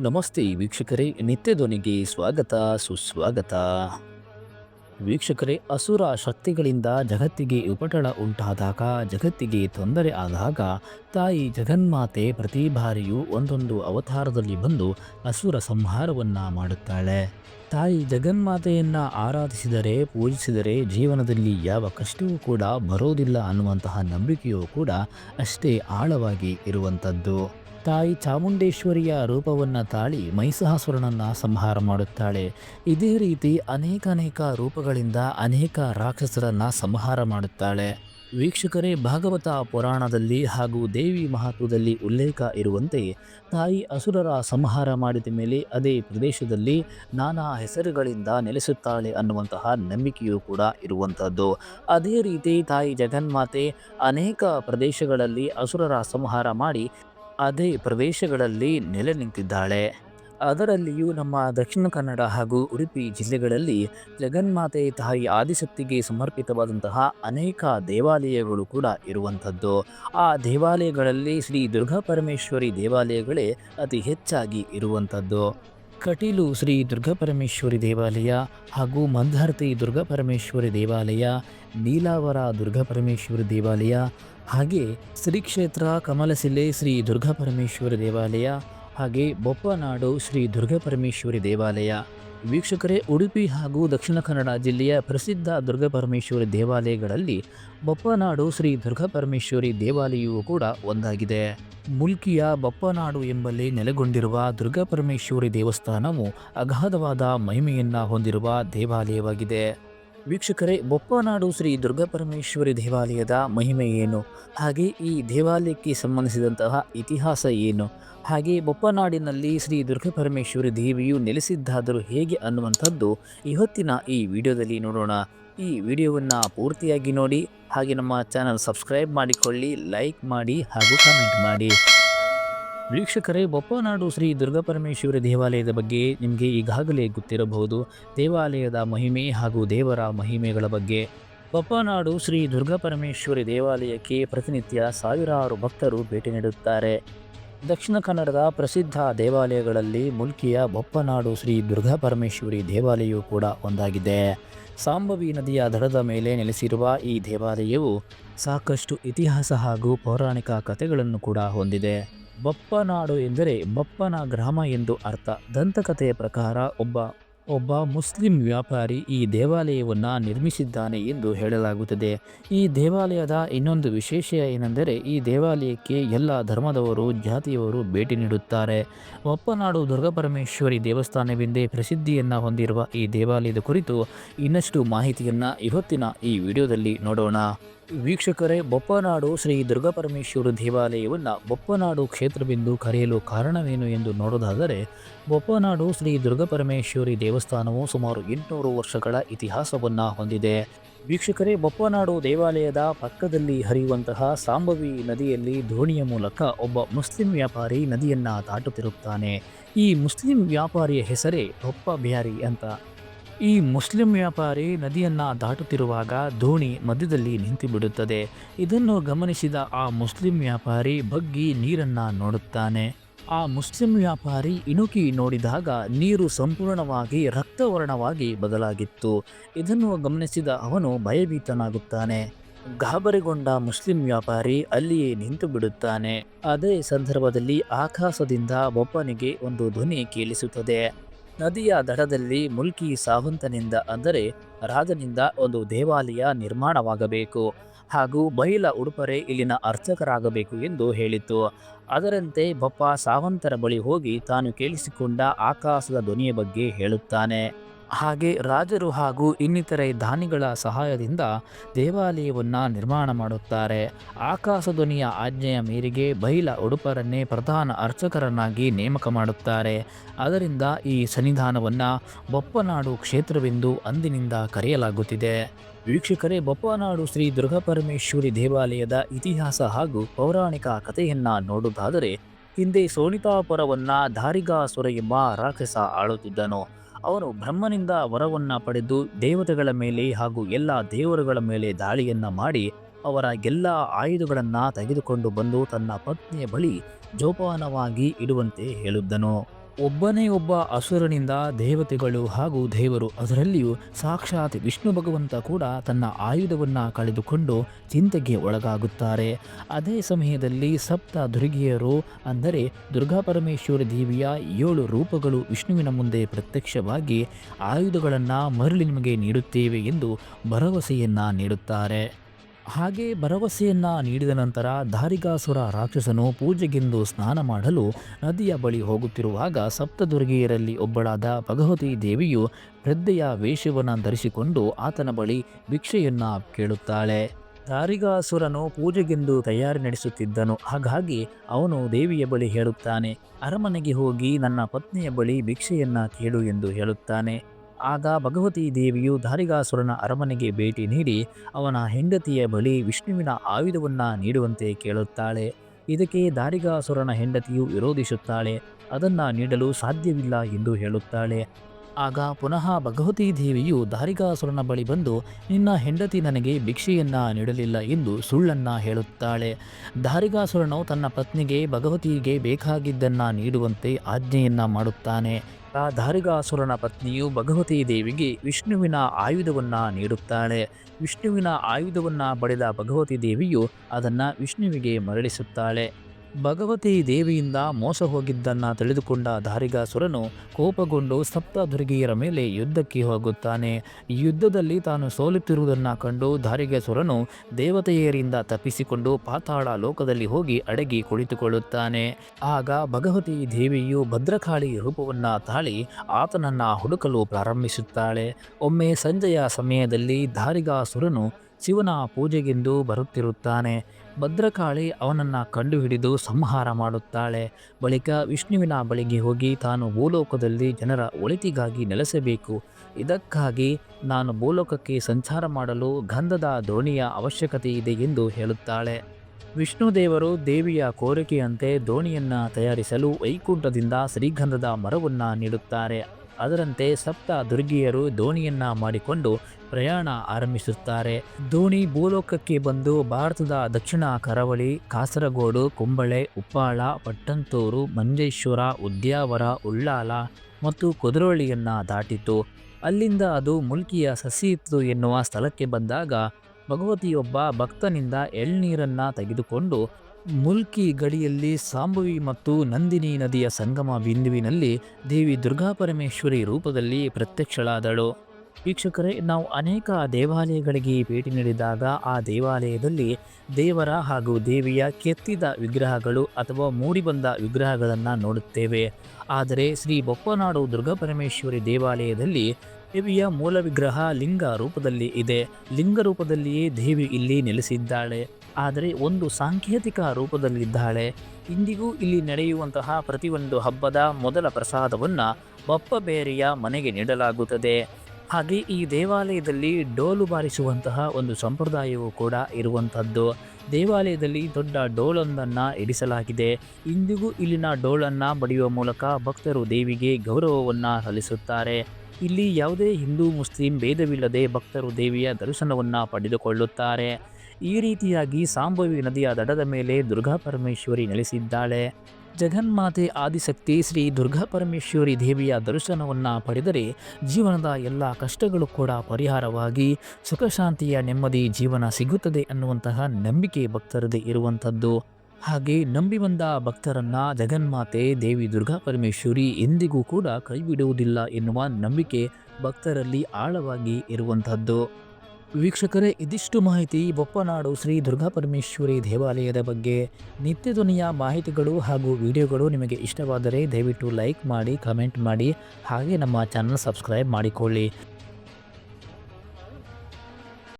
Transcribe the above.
ನಮಸ್ತೆ ವೀಕ್ಷಕರೇ, ನಿತ್ಯ ಧ್ವನಿಗೆ ಸ್ವಾಗತ, ಸುಸ್ವಾಗತ. ವೀಕ್ಷಕರೇ, ಅಸುರ ಶಕ್ತಿಗಳಿಂದ ಜಗತ್ತಿಗೆ ಉಪಟಳ ಉಂಟಾದಾಗ, ಜಗತ್ತಿಗೆ ತೊಂದರೆ ಆದಾಗ, ತಾಯಿ ಜಗನ್ಮಾತೆ ಪ್ರತಿ ಬಾರಿಯೂ ಒಂದೊಂದು ಅವತಾರದಲ್ಲಿ ಬಂದು ಅಸುರ ಸಂಹಾರವನ್ನು ಮಾಡುತ್ತಾಳೆ. ತಾಯಿ ಜಗನ್ಮಾತೆಯನ್ನು ಆರಾಧಿಸಿದರೆ, ಪೂಜಿಸಿದರೆ ಜೀವನದಲ್ಲಿ ಯಾವ ಕಷ್ಟವೂ ಕೂಡ ಬರೋದಿಲ್ಲ ಅನ್ನುವಂತಹ ನಂಬಿಕೆಯೂ ಕೂಡ ಅಷ್ಟೇ ಆಳವಾಗಿ ಇರುವಂಥದ್ದು. ತಾಯಿ ಚಾಮುಂಡೇಶ್ವರಿಯ ರೂಪವನ್ನು ತಾಳಿ ಮೈಸಹಾಸುರನನ್ನು ಸಂಹಾರ ಮಾಡುತ್ತಾಳೆ. ಇದೇ ರೀತಿ ಅನೇಕ ಅನೇಕ ರೂಪಗಳಿಂದ ಅನೇಕ ರಾಕ್ಷಸರನ್ನು ಸಂಹಾರ ಮಾಡುತ್ತಾಳೆ. ವೀಕ್ಷಕರೇ, ಭಾಗವತ ಪುರಾಣದಲ್ಲಿ ಹಾಗೂ ದೇವಿ ಮಹತ್ವದಲ್ಲಿ ಉಲ್ಲೇಖ ಇರುವಂತೆ ತಾಯಿ ಅಸುರರ ಸಂಹಾರ ಮಾಡಿದ ಮೇಲೆ ಅದೇ ಪ್ರದೇಶದಲ್ಲಿ ನಾನಾ ಹೆಸರುಗಳಿಂದ ನೆಲೆಸುತ್ತಾಳೆ ಅನ್ನುವಂತಹ ನಂಬಿಕೆಯೂ ಕೂಡ ಇರುವಂಥದ್ದು ಅದೇ ರೀತಿ ತಾಯಿ ಜಗನ್ಮಾತೆ ಅನೇಕ ಪ್ರದೇಶಗಳಲ್ಲಿ ಅಸುರರ ಸಂಹಾರ ಮಾಡಿ ಅದೇ ಪ್ರದೇಶಗಳಲ್ಲಿ ನೆಲೆ ನಿಂತಿದ್ದಾಳೆ. ಅದರಲ್ಲಿಯೂ ನಮ್ಮ ದಕ್ಷಿಣ ಕನ್ನಡ ಹಾಗೂ ಉಡುಪಿ ಜಿಲ್ಲೆಗಳಲ್ಲಿ ಜಗನ್ಮಾತೆ ತಾಯಿ ಆದಿಶಕ್ತಿಗೆ ಸಮರ್ಪಿತವಾದಂತಹ ಅನೇಕ ದೇವಾಲಯಗಳು ಕೂಡ ಇರುವಂಥದ್ದು. ಆ ದೇವಾಲಯಗಳಲ್ಲಿ ಶ್ರೀ ದುರ್ಗಾ ಪರಮೇಶ್ವರಿ ದೇವಾಲಯಗಳೇ ಅತಿ ಹೆಚ್ಚಾಗಿ ಇರುವಂಥದ್ದು. ಕಟೀಲು ಶ್ರೀ ದುರ್ಗಾಪರಮೇಶ್ವರಿ ದೇವಾಲಯ ಹಾಗೂ ಮಂದಾರ್ತಿ ದುರ್ಗಾಪರಮೇಶ್ವರಿ ದೇವಾಲಯ, ನೀಲಾವರ ದುರ್ಗಾಪರಮೇಶ್ವರಿ ದೇವಾಲಯ ಹಾಗೆ ಶ್ರೀ ಕ್ಷೇತ್ರ ಕಮಲಶಿಲೆ ಶ್ರೀ ದುರ್ಗಾಪರಮೇಶ್ವರಿ ದೇವಾಲಯ ಹಾಗೆ ಬೊಪ್ಪನಾಡು ಶ್ರೀ ದುರ್ಗಾಪರಮೇಶ್ವರಿ ದೇವಾಲಯ. ವೀಕ್ಷಕರೇ, ಉಡುಪಿ ಹಾಗೂ ದಕ್ಷಿಣ ಕನ್ನಡ ಜಿಲ್ಲೆಯ ಪ್ರಸಿದ್ಧ ದುರ್ಗಾಪರಮೇಶ್ವರಿ ದೇವಾಲಯಗಳಲ್ಲಿ ಬಪ್ಪನಾಡು ಶ್ರೀ ದುರ್ಗಾಪರಮೇಶ್ವರಿ ದೇವಾಲಯವು ಕೂಡ ಒಂದಾಗಿದೆ. ಮುಲ್ಕಿಯ ಬಪ್ಪನಾಡು ಎಂಬಲ್ಲಿ ನೆಲೆಗೊಂಡಿರುವ ದುರ್ಗಾಪರಮೇಶ್ವರಿ ದೇವಸ್ಥಾನವು ಅಗಾಧವಾದ ಮಹಿಮೆಯನ್ನು ಹೊಂದಿರುವ ದೇವಾಲಯವಾಗಿದೆ. ವೀಕ್ಷಕರೇ, ಬೊಪ್ಪನಾಡು ಶ್ರೀ ದುರ್ಗಾ ಪರಮೇಶ್ವರಿ ದೇವಾಲಯದ ಮಹಿಮೆ ಏನು? ಹಾಗೆ ಈ ದೇವಾಲಯಕ್ಕೆ ಸಂಬಂಧಿಸಿದಂತಹ ಇತಿಹಾಸ ಏನು? ಹಾಗೆ ಬೊಪ್ಪನಾಡಿನಲ್ಲಿ ಶ್ರೀ ದುರ್ಗಾ ಪರಮೇಶ್ವರಿ ದೇವಿಯು ನೆಲೆಸಿದ್ದಾದರೂ ಹೇಗೆ ಅನ್ನುವಂಥದ್ದು ಇವತ್ತಿನ ಈ ವಿಡಿಯೋದಲ್ಲಿ ನೋಡೋಣ. ಈ ವಿಡಿಯೋವನ್ನು ಪೂರ್ತಿಯಾಗಿ ನೋಡಿ, ಹಾಗೆ ನಮ್ಮ ಚಾನಲ್ ಸಬ್ಸ್ಕ್ರೈಬ್ ಮಾಡಿಕೊಳ್ಳಿ, ಲೈಕ್ ಮಾಡಿ ಹಾಗೂ ಕಮೆಂಟ್ ಮಾಡಿ. ವೀಕ್ಷಕರೇ ಬೊಪ್ಪನಾಡು ಶ್ರೀ ದುರ್ಗಾಪರಮೇಶ್ವರಿ ದೇವಾಲಯದ ಬಗ್ಗೆ ನಿಮಗೆ ಈಗಾಗಲೇ ಗೊತ್ತಿರಬಹುದು. ದೇವಾಲಯದ ಮಹಿಮೆ ಹಾಗೂ ದೇವರ ಮಹಿಮೆಗಳ ಬಗ್ಗೆ. ಬೊಪ್ಪನಾಡು ಶ್ರೀ ದುರ್ಗಾಪರಮೇಶ್ವರಿ ದೇವಾಲಯಕ್ಕೆ ಪ್ರತಿನಿತ್ಯ ಸಾವಿರಾರು ಭಕ್ತರು ಭೇಟಿ ನೀಡುತ್ತಾರೆ. ದಕ್ಷಿಣ ಕನ್ನಡದ ಪ್ರಸಿದ್ಧ ದೇವಾಲಯಗಳಲ್ಲಿ ಮುಲ್ಕಿಯ ಬೊಪ್ಪನಾಡು ಶ್ರೀ ದುರ್ಗಾ ಪರಮೇಶ್ವರಿ ದೇವಾಲಯವೂ ಕೂಡ ಒಂದಾಗಿದೆ. ಸಾಂಬವಿ ನದಿಯ ದಡದ ಮೇಲೆ ನೆಲೆಸಿರುವ ಈ ದೇವಾಲಯವು ಸಾಕಷ್ಟು ಇತಿಹಾಸ ಹಾಗೂ ಪೌರಾಣಿಕ ಕಥೆಗಳನ್ನು ಕೂಡ ಹೊಂದಿದೆ. ಬಪ್ಪನಾಡು ಎಂದರೆ ಬಪ್ಪನ ಗ್ರಾಮ ಎಂದು ಅರ್ಥ. ದಂತಕಥೆಯ ಪ್ರಕಾರ ಒಬ್ಬ ಒಬ್ಬ ಮುಸ್ಲಿಂ ವ್ಯಾಪಾರಿ ಈ ದೇವಾಲಯವನ್ನು ನಿರ್ಮಿಸಿದ್ದಾನೆ ಎಂದು ಹೇಳಲಾಗುತ್ತದೆ. ಈ ದೇವಾಲಯದ ಇನ್ನೊಂದು ವಿಶೇಷ ಏನೆಂದರೆ ಈ ದೇವಾಲಯಕ್ಕೆ ಎಲ್ಲ ಧರ್ಮದವರು, ಜಾತಿಯವರು ಭೇಟಿ ನೀಡುತ್ತಾರೆ. ಒಪ್ಪನಾಡು ದುರ್ಗಾಪರಮೇಶ್ವರಿ ದೇವಸ್ಥಾನವೆಂದೇ ಪ್ರಸಿದ್ಧಿಯನ್ನು ಹೊಂದಿರುವ ಈ ದೇವಾಲಯದ ಕುರಿತು ಇನ್ನಷ್ಟು ಮಾಹಿತಿಯನ್ನು ಇವತ್ತಿನ ಈ ವಿಡಿಯೋದಲ್ಲಿ ನೋಡೋಣ. ವೀಕ್ಷಕರೇ, ಬೊಪ್ಪನಾಡು ಶ್ರೀ ದುರ್ಗಾಪರಮೇಶ್ವರ ದೇವಾಲಯವನ್ನು ಬೊಪ್ಪನಾಡು ಕ್ಷೇತ್ರವೆಂದು ಕರೆಯಲು ಕಾರಣವೇನು ಎಂದು ನೋಡೋದಾದರೆ, ಬೊಪ್ಪನಾಡು ಶ್ರೀ ದುರ್ಗಾಪರಮೇಶ್ವರಿ ದೇವಸ್ಥಾನವು ಸುಮಾರು ಎಂಟುನೂರು ವರ್ಷಗಳ ಇತಿಹಾಸವನ್ನು ಹೊಂದಿದೆ. ವೀಕ್ಷಕರೇ, ಬೊಪ್ಪನಾಡು ದೇವಾಲಯದ ಪಕ್ಕದಲ್ಲಿ ಹರಿಯುವಂತಹ ಸಾಂಬವಿ ನದಿಯಲ್ಲಿ ದೋಣಿಯ ಮೂಲಕ ಒಬ್ಬ ಮುಸ್ಲಿಂ ವ್ಯಾಪಾರಿ ನದಿಯನ್ನು ದಾಟುತ್ತಿರುತ್ತಾನೆ. ಈ ಮುಸ್ಲಿಂ ವ್ಯಾಪಾರಿಯ ಹೆಸರೇ ಬೊಪ್ಪ ಬ್ಯಾರಿ ಅಂತ. ಈ ಮುಸ್ಲಿಂ ವ್ಯಾಪಾರಿ ನದಿಯನ್ನು ದಾಟುತ್ತಿರುವಾಗ ದೋಣಿ ಮಧ್ಯದಲ್ಲಿ ನಿಂತು ಬಿಡುತ್ತದೆ ಇದನ್ನು ಗಮನಿಸಿದ ಆ ಮುಸ್ಲಿಂ ವ್ಯಾಪಾರಿ ಬಗ್ಗಿ ನೀರನ್ನ ನೋಡುತ್ತಾನೆ. ಆ ಮುಸ್ಲಿಂ ವ್ಯಾಪಾರಿ ಇಣುಕಿ ನೋಡಿದಾಗ ನೀರು ಸಂಪೂರ್ಣವಾಗಿ ರಕ್ತವರ್ಣವಾಗಿ ಬದಲಾಗಿತ್ತು. ಇದನ್ನು ಗಮನಿಸಿದ ಅವನು ಭಯಭೀತನಾಗುತ್ತಾನೆ. ಗಾಬರಿಗೊಂಡ ಮುಸ್ಲಿಂ ವ್ಯಾಪಾರಿ ಅಲ್ಲಿಯೇ ನಿಂತು ಬಿಡುತ್ತಾನೆ ಅದೇ ಸಂದರ್ಭದಲ್ಲಿ ಆಕಾಶದಿಂದ ಒಬ್ಬನಿಗೆ ಒಂದು ಧ್ವನಿ ಕೇಳಿಸುತ್ತದೆ. ನದಿಯ ದಡದಲ್ಲಿ ಮುಲ್ಕಿ ಸಾವಂತನಿಂದ ಅಂದರೆ ರಾಜನಿಂದ ಒಂದು ದೇವಾಲಯ ನಿರ್ಮಾಣವಾಗಬೇಕು ಹಾಗೂ ಬೈಲ ಉಡುಪರೆ ಇಲ್ಲಿನ ಅರ್ಚಕರಾಗಬೇಕು ಎಂದು ಹೇಳಿತು ಅದರಂತೆ ಬಪ್ಪ ಸಾವಂತರ ಬಳಿ ಹೋಗಿ ತಾನು ಕೇಳಿಸಿಕೊಂಡ ಆಕಾಶದ ಧ್ವನಿಯ ಬಗ್ಗೆ ಹೇಳುತ್ತಾನೆ. ಹಾಗೆ ರಾಜರು ಹಾಗೂ ಇನ್ನಿತರೆ ದಾನಿಗಳ ಸಹಾಯದಿಂದ ದೇವಾಲಯವನ್ನು ನಿರ್ಮಾಣ ಮಾಡುತ್ತಾರೆ. ಆಕಾಶಧ್ವನಿಯ ಆಜ್ಞೆಯ ಮೇರೆಗೆ ಬೈಲ ಉಡುಪರನ್ನೇ ಪ್ರಧಾನ ಅರ್ಚಕರನ್ನಾಗಿ ನೇಮಕ ಮಾಡುತ್ತಾರೆ. ಅದರಿಂದ ಈ ಸನ್ನಿಧಾನವನ್ನು ಬೊಪ್ಪನಾಡು ಕ್ಷೇತ್ರವೆಂದು ಅಂದಿನಿಂದ ಕರೆಯಲಾಗುತ್ತಿದೆ. ವೀಕ್ಷಕರೇ, ಬೊಪ್ಪನಾಡು ಶ್ರೀ ದುರ್ಗಾಪರಮೇಶ್ವರಿ ದೇವಾಲಯದ ಇತಿಹಾಸ ಹಾಗೂ ಪೌರಾಣಿಕ ಕಥೆಯನ್ನು ನೋಡುವುದಾದರೆ, ಹಿಂದೆ ಸೋನಿತಾಪುರವನ್ನು ಧಾರಿಗಾಸುರ ಎಂಬ ರಾಕ್ಷಸ ಆಳುತ್ತಿದ್ದನು. ಅವನು ಬ್ರಹ್ಮನಿಂದ ವರವನ್ನ ಪಡೆದು ದೇವತೆಗಳ ಮೇಲೆ ಹಾಗೂ ಎಲ್ಲ ದೇವರುಗಳ ಮೇಲೆ ದಾಳಿಯನ್ನ ಮಾಡಿ ಅವರ ಎಲ್ಲ ಆಯುಧಗಳನ್ನು ತೆಗೆದುಕೊಂಡು ಬಂದು ತನ್ನ ಪತ್ನಿಯ ಬಳಿ ಜೋಪಾನವಾಗಿ ಇಡುವಂತೆ ಹೇಳಿದ್ದನು. ಒಬ್ಬನೇ ಒಬ್ಬ ಅಸುರನಿಂದ ದೇವತೆಗಳು ಹಾಗೂ ದೇವರು ಅದರಲ್ಲಿಯೂ ಸಾಕ್ಷಾತ್ ವಿಷ್ಣು ಭಗವಂತ ಕೂಡ ತನ್ನ ಆಯುಧವನ್ನು ಕಳೆದುಕೊಂಡು ಚಿಂತೆಗೆ ಒಳಗಾಗುತ್ತಾರೆ. ಅದೇ ಸಮಯದಲ್ಲಿ ಸಪ್ತ ದುರ್ಗಿಯರು, ಅಂದರೆ ದುರ್ಗಾ ಪರಮೇಶ್ವರಿ ದೇವಿಯ ಏಳು ರೂಪಗಳು ವಿಷ್ಣುವಿನ ಮುಂದೆ ಪ್ರತ್ಯಕ್ಷವಾಗಿ ಆಯುಧಗಳನ್ನು ಮರಳಿ ನಿಮಗೆ ನೀಡುತ್ತೇವೆ ಎಂದು ಭರವಸೆಯನ್ನು ನೀಡುತ್ತಾರೆ. ಹಾಗೆ ಭರವಸೆಯನ್ನು ನೀಡಿದ ನಂತರ ಧಾರಿಗಾಸುರ ರಾಕ್ಷಸನು ಪೂಜೆಗೆಂದು ಸ್ನಾನ ಮಾಡಲು ನದಿಯ ಬಳಿ ಹೋಗುತ್ತಿರುವಾಗ ಸಪ್ತದುರ್ಗಿಯರಲ್ಲಿ ಒಬ್ಬಳಾದ ಭಗವತಿ ದೇವಿಯು ವೃದ್ಧೆಯ ವೇಷವನ್ನು ಧರಿಸಿಕೊಂಡು ಆತನ ಬಳಿ ಭಿಕ್ಷೆಯನ್ನು ಕೇಳುತ್ತಾಳೆ. ದಾರಿಗಾಸುರನು ಪೂಜೆಗೆಂದು ತಯಾರಿ ನಡೆಸುತ್ತಿದ್ದನು. ಹಾಗಾಗಿ ಅವನು ದೇವಿಯ ಬಳಿ ಹೇಳುತ್ತಾನೆ, ಅರಮನೆಗೆ ಹೋಗಿ ನನ್ನ ಪತ್ನಿಯ ಬಳಿ ಭಿಕ್ಷೆಯನ್ನು ಕೇಳು ಎಂದು ಹೇಳುತ್ತಾನೆ. ಆಗ ಭಗವತಿ ದೇವಿಯು ದಾರಿಗಾಸುರನ ಅರಮನೆಗೆ ಭೇಟಿ ನೀಡಿ ಅವನ ಹೆಂಡತಿಯ ಬಳಿ ವಿಷ್ಣುವಿನ ಆಯುಧವನ್ನು ನೀಡುವಂತೆ ಕೇಳುತ್ತಾಳೆ. ಇದಕ್ಕೆ ದಾರಿಗಾಸುರನ ಹೆಂಡತಿಯು ವಿರೋಧಿಸುತ್ತಾಳೆ. ಅದನ್ನು ನೀಡಲು ಸಾಧ್ಯವಿಲ್ಲ ಎಂದು ಹೇಳುತ್ತಾಳೆ. ಆಗ ಪುನಃ ಭಗವತಿ ದೇವಿಯು ದಾರಿಗಾಸುರನ ಬಳಿ ಬಂದು, ನಿನ್ನ ಹೆಂಡತಿ ನನಗೆ ಭಿಕ್ಷೆಯನ್ನ ನೀಡಲಿಲ್ಲ ಎಂದು ಸುಳ್ಳನ್ನ ಹೇಳುತ್ತಾಳೆ. ದಾರಿಗಾಸುರನು ತನ್ನ ಪತ್ನಿಗೆ ಭಗವತಿಗೆ ಬೇಕಾಗಿದ್ದನ್ನ ನೀಡುವಂತೆ ಆಜ್ಞೆಯನ್ನ ಮಾಡುತ್ತಾನೆ. ಆ ಧಾರಿಗಾಸುರನ ಪತ್ನಿಯು ಭಗವತಿ ದೇವಿಗೆ ವಿಷ್ಣುವಿನ ಆಯುಧವನ್ನ ನೀಡುತ್ತಾಳೆ. ವಿಷ್ಣುವಿನ ಆಯುಧವನ್ನ ಪಡೆದ ಭಗವತಿ ದೇವಿಯು ಅದನ್ನು ವಿಷ್ಣುವಿಗೆ ಮರಳಿಸುತ್ತಾಳೆ. ಭಗವತಿ ದೇವಿಯಿಂದ ಮೋಸ ಹೋಗಿದ್ದನ್ನು ತಿಳಿದುಕೊಂಡ ಧಾರಿಗಾಸುರನು ಕೋಪಗೊಂಡು ಸಪ್ತದುರ್ಗಿಯರ ಮೇಲೆ ಯುದ್ಧಕ್ಕೆ ಹೋಗುತ್ತಾನೆ. ಯುದ್ಧದಲ್ಲಿ ತಾನು ಸೋಲುತ್ತಿರುವುದನ್ನು ಕಂಡು ಧಾರಿಗಾಸುರನು ದೇವತೆಯರಿಂದ ತಪ್ಪಿಸಿಕೊಂಡು ಪಾತಾಳ ಲೋಕದಲ್ಲಿ ಹೋಗಿ ಅಡಗಿ ಕುಳಿತುಕೊಳ್ಳುತ್ತಾನೆ. ಆಗ ಭಗವತಿ ದೇವಿಯು ಭದ್ರಕಾಳಿ ರೂಪವನ್ನು ತಾಳಿ ಆತನನ್ನು ಹುಡುಕಲು ಪ್ರಾರಂಭಿಸುತ್ತಾಳೆ. ಒಮ್ಮೆ ಸಂಜೆಯ ಸಮಯದಲ್ಲಿ ಧಾರಿಗಾಸುರನು ಶಿವನ ಪೂಜೆಗೆಂದು ಬರುತ್ತಿರುತ್ತಾನೆ. ಭದ್ರಕಾಳಿ ಅವನನ್ನು ಕಂಡುಹಿಡಿದು ಸಂಹಾರ ಮಾಡುತ್ತಾಳೆ. ಬಳಿಕ ವಿಷ್ಣುವಿನ ಬಳಿಗೆ ಹೋಗಿ ತಾನು ಭೂಲೋಕದಲ್ಲಿ ಜನರ ಒಳಿತಿಗಾಗಿ ನೆಲೆಸಬೇಕು. ಇದಕ್ಕಾಗಿ ನಾನು ಭೂಲೋಕಕ್ಕೆ ಸಂಚಾರ ಮಾಡಲು ಗಂಧದ ದೋಣಿಯ ಅವಶ್ಯಕತೆ ಇದೆ ಎಂದು ಹೇಳುತ್ತಾಳೆ. ವಿಷ್ಣು ದೇವರು ದೇವಿಯ ಕೋರಿಕೆಯಂತೆ ದೋಣಿಯನ್ನು ತಯಾರಿಸಲು ವೈಕುಂಠದಿಂದ ಶ್ರೀಗಂಧದ ಮರವನ್ನು ನೀಡುತ್ತಾರೆ. ಅದರಂತೆ ಸಪ್ತ ದುರ್ಗಿಯರು ದೋಣಿಯನ್ನ ಮಾಡಿಕೊಂಡು ಪ್ರಯಾಣ ಆರಂಭಿಸುತ್ತಾರೆ. ದೋಣಿ ಭೂಲೋಕಕ್ಕೆ ಬಂದು ಭಾರತದ ದಕ್ಷಿಣ ಕರಾವಳಿ, ಕಾಸರಗೋಡು, ಕುಂಬಳೆ, ಉಪ್ಪಾಳ, ಪಟ್ಟಂತೂರು, ಮಂಜೇಶ್ವರ, ಉದ್ಯಾವರ, ಉಳ್ಳಾಲ ಮತ್ತು ಕುದ್ರೋಳಿಯನ್ನ ದಾಟಿತು. ಅಲ್ಲಿಂದ ಅದು ಮುಲ್ಕಿಯ ಸಸಿಯಿತ್ತು ಎನ್ನುವ ಸ್ಥಳಕ್ಕೆ ಬಂದಾಗ ಭಗವತಿಯೊಬ್ಬ ಭಕ್ತನಿಂದ ಎಳ್ನೀರನ್ನು ತೆಗೆದುಕೊಂಡು ಮುಲ್ಕಿ ಗಡಿಯಲ್ಲಿ ಸಾಂಬವಿ ಮತ್ತು ನಂದಿನಿ ನದಿಯ ಸಂಗಮ ಬಿಂದುವಿನಲ್ಲಿ ದೇವಿ ದುರ್ಗಾಪರಮೇಶ್ವರಿ ರೂಪದಲ್ಲಿ ಪ್ರತ್ಯಕ್ಷಳಾದಳು. ವೀಕ್ಷಕರೇ, ನಾವು ಅನೇಕ ದೇವಾಲಯಗಳಿಗೆ ಭೇಟಿ ನೀಡಿದಾಗ ಆ ದೇವಾಲಯದಲ್ಲಿ ದೇವರ ಹಾಗೂ ದೇವಿಯ ಕೆತ್ತಿದ ವಿಗ್ರಹಗಳು ಅಥವಾ ಮೂಡಿಬಂದ ವಿಗ್ರಹಗಳನ್ನು ನೋಡುತ್ತೇವೆ. ಆದರೆ ಶ್ರೀ ಬೊಪ್ಪನಾಡು ದುರ್ಗಾಪರಮೇಶ್ವರಿ ದೇವಾಲಯದಲ್ಲಿ ದೇವಿಯ ಮೂಲ ವಿಗ್ರಹ ಲಿಂಗ ರೂಪದಲ್ಲಿ ಇದೆ. ಲಿಂಗ ರೂಪದಲ್ಲಿಯೇ ದೇವಿ ಇಲ್ಲಿ ನೆಲೆಸಿದ್ದಾಳೆ. ಆದರೆ ಒಂದು ಸಾಂಕೇತಿಕ ರೂಪದಲ್ಲಿದ್ದಾಳೆ. ಇಂದಿಗೂ ಇಲ್ಲಿ ನಡೆಯುವಂತಹ ಪ್ರತಿಯೊಂದು ಹಬ್ಬದ ಮೊದಲ ಪ್ರಸಾದವನ್ನು ಬಪ್ಪಬೇರಿಯ ಮನೆಗೆ ನೀಡಲಾಗುತ್ತದೆ. ಹಾಗೆ ಈ ದೇವಾಲಯದಲ್ಲಿ ಡೋಲು ಬಾರಿಸುವಂತಹ ಒಂದು ಸಂಪ್ರದಾಯವು ಕೂಡ ಇರುವಂಥದ್ದು. ದೇವಾಲಯದಲ್ಲಿ ದೊಡ್ಡ ಡೋಲೊಂದನ್ನು ಇಡಿಸಲಾಗಿದೆ ಇಂದಿಗೂ ಇಲ್ಲಿನ ಡೋಲನ್ನು ಬಡಿಯುವ ಮೂಲಕ ಭಕ್ತರು ದೇವಿಗೆ ಗೌರವವನ್ನು ಸಲ್ಲಿಸುತ್ತಾರೆ. ಇಲ್ಲಿ ಯಾವುದೇ ಹಿಂದೂ, ಮುಸ್ಲಿಂ ಭೇದವಿಲ್ಲದೆ ಭಕ್ತರು ದೇವಿಯ ದರ್ಶನವನ್ನು ಪಡೆದುಕೊಳ್ಳುತ್ತಾರೆ. ಈ ರೀತಿಯಾಗಿ ಸಾಂಬವಿ ನದಿಯ ದಡದ ಮೇಲೆ ದುರ್ಗಾ ಪರಮೇಶ್ವರಿ ನೆಲೆಸಿದ್ದಾಳೆ. ಜಗನ್ಮಾತೆ ಆದಿಶಕ್ತಿ ಶ್ರೀ ದುರ್ಗಾ ಪರಮೇಶ್ವರಿ ದೇವಿಯ ದರ್ಶನವನ್ನು ಪಡೆದರೆ ಜೀವನದ ಎಲ್ಲ ಕಷ್ಟಗಳು ಕೂಡ ಪರಿಹಾರವಾಗಿ ಸುಖಶಾಂತಿಯ ನೆಮ್ಮದಿ ಜೀವನ ಸಿಗುತ್ತದೆ ಅನ್ನುವಂತಹ ನಂಬಿಕೆ ಭಕ್ತರದೇ ಇರುವಂಥದ್ದು. ಹಾಗೆ ನಂಬಿ ಬಂದ ಭಕ್ತರನ್ನ ಜಗನ್ಮಾತೆ, ದೇವಿ, ದುರ್ಗಾ ಪರಮೇಶ್ವರಿ ಎಂದಿಗೂ ಕೂಡ ಕೈಬಿಡುವುದಿಲ್ಲ ಎನ್ನುವ ನಂಬಿಕೆ ಭಕ್ತರಲ್ಲಿ ಆಳವಾಗಿ ಇರುವಂಥದ್ದು. ವೀಕ್ಷಕರೇ, ಇದಿಷ್ಟು ಮಾಹಿತಿ ಬೊಪ್ಪನಾಡು ಶ್ರೀ ದುರ್ಗಾ ಪರಮೇಶ್ವರಿ ದೇವಾಲಯದ ಬಗ್ಗೆ. ನಿತ್ಯ ಧ್ವನಿಯ ಮಾಹಿತಿಗಳು ಹಾಗೂ ವಿಡಿಯೋಗಳು ನಿಮಗೆ ಇಷ್ಟವಾದರೆ ದಯವಿಟ್ಟು ಲೈಕ್ ಮಾಡಿ, ಕಮೆಂಟ್ ಮಾಡಿ, ಹಾಗೆ ನಮ್ಮ ಚಾನಲ್ ಸಬ್ಸ್ಕ್ರೈಬ್ ಮಾಡಿಕೊಳ್ಳಿ.